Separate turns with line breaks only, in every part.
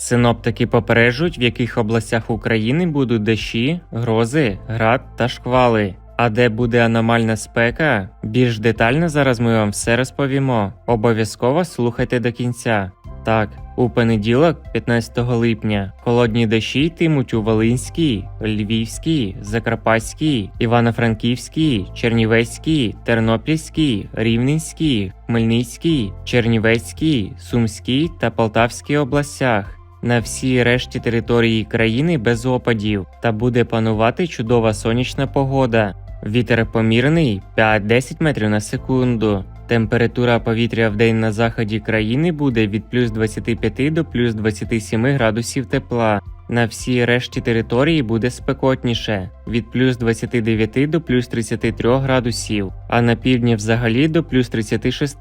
Синоптики попереджують, в яких областях України будуть дощі, грози, град та шквали. А де буде аномальна спека? Більш детально зараз ми вам все розповімо. Обов'язково слухайте до кінця. Так, у понеділок, 15 липня, холодні дощі йтимуть у Волинській, Львівській, Закарпатській, Івано-Франківській, Чернівецькій, Тернопільській, Рівненській, Хмельницькій, Чернівецькій, Сумській та Полтавській областях. На всій решті території країни без опадів та буде панувати чудова сонячна погода. Вітер помірний 5-10 метрів на секунду. Температура повітря в день на заході країни буде від плюс 25 до плюс 27 градусів тепла. На всій решті території буде спекотніше від плюс 29 до плюс 33 градусів, а на півдні взагалі до плюс 36.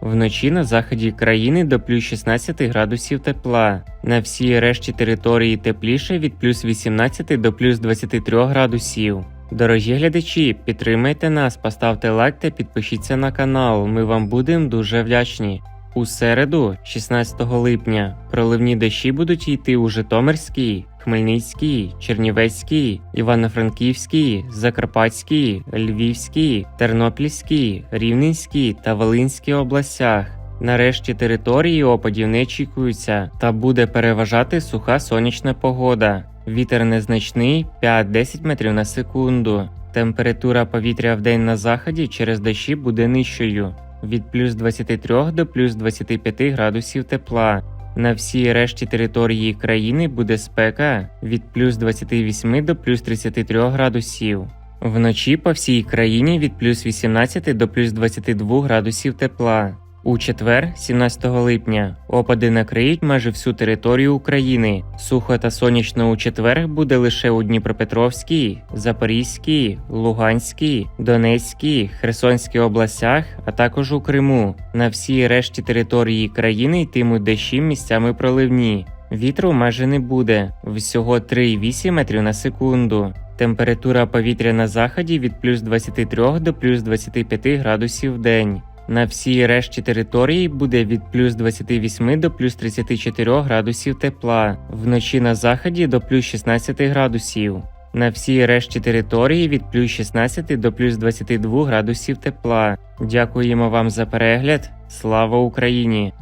Вночі на заході країни до плюс 16 градусів тепла. На всій решті території тепліше від плюс 18 до плюс 23 градусів. Дорогі глядачі, підтримайте нас, поставте лайк та підпишіться на канал. Ми вам будемо дуже вдячні. У середу, 16 липня, проливні дощі будуть йти у Житомирській, Хмельницькій, Чернівецькій, Івано-Франківській, Закарпатській, Львівській, Тернопільській, Рівненській та Волинській областях. Нарешті території опадів не очікуються та буде переважати суха сонячна погода. Вітер незначний 5-10 метрів на секунду. Температура повітря в день на заході через дощі буде нижчою від плюс 23 до плюс 25 градусів тепла. На всій решті території країни буде спека від плюс 28 до плюс 33 градусів. Вночі по всій країні від плюс 18 до плюс 22 градусів тепла. У четвер, 17 липня, опади накриють майже всю територію України. Сухо та сонячно у четвер буде лише у Дніпропетровській, Запорізькій, Луганській, Донецькій, Херсонській областях, а також у Криму. На всій решті території країни йтимуть дощі місцями проливні. Вітру майже не буде, всього 3,8 метрів на секунду. Температура повітря на заході від плюс 23 до плюс 25 градусів в день. На всій решті території буде від плюс 28 до плюс 34 градусів тепла, вночі на заході до плюс 16 градусів. На всій решті території від плюс 16 до плюс 22 градусів тепла. Дякуємо вам за перегляд. Слава Україні!